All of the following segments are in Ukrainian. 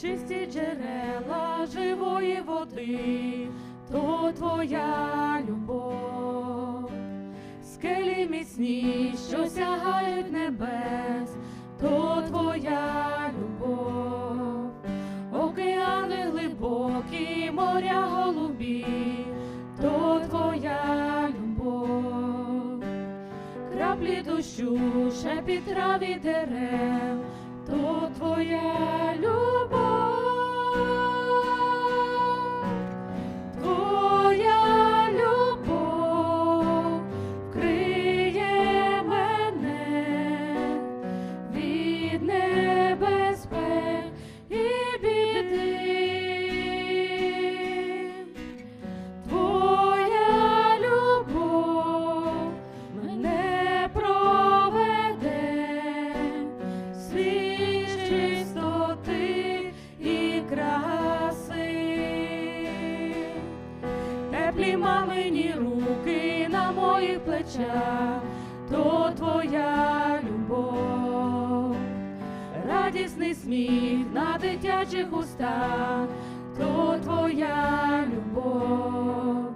чисті джерела живої води, то твоя любов, скелі міцні, що сягають небес, то твоя любов, океани глибокі, моря голубі, то твоя любов, краплі дощу, шепіт трав і дерев, то твоя Теплі мамині руки на моїх плечах, то твоя любов, радісний сміх на дитячих устах, то твоя любов,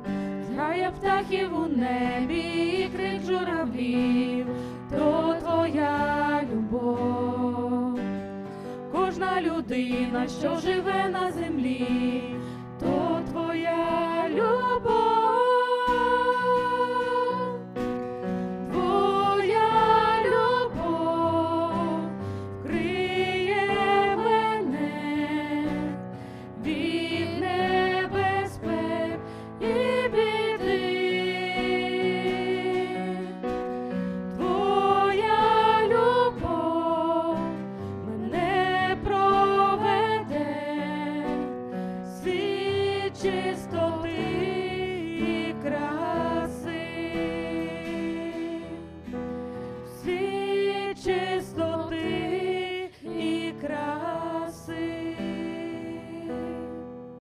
зграє птахів у небі, і крик журавлів, то твоя любов кожна людина, що живе на землі,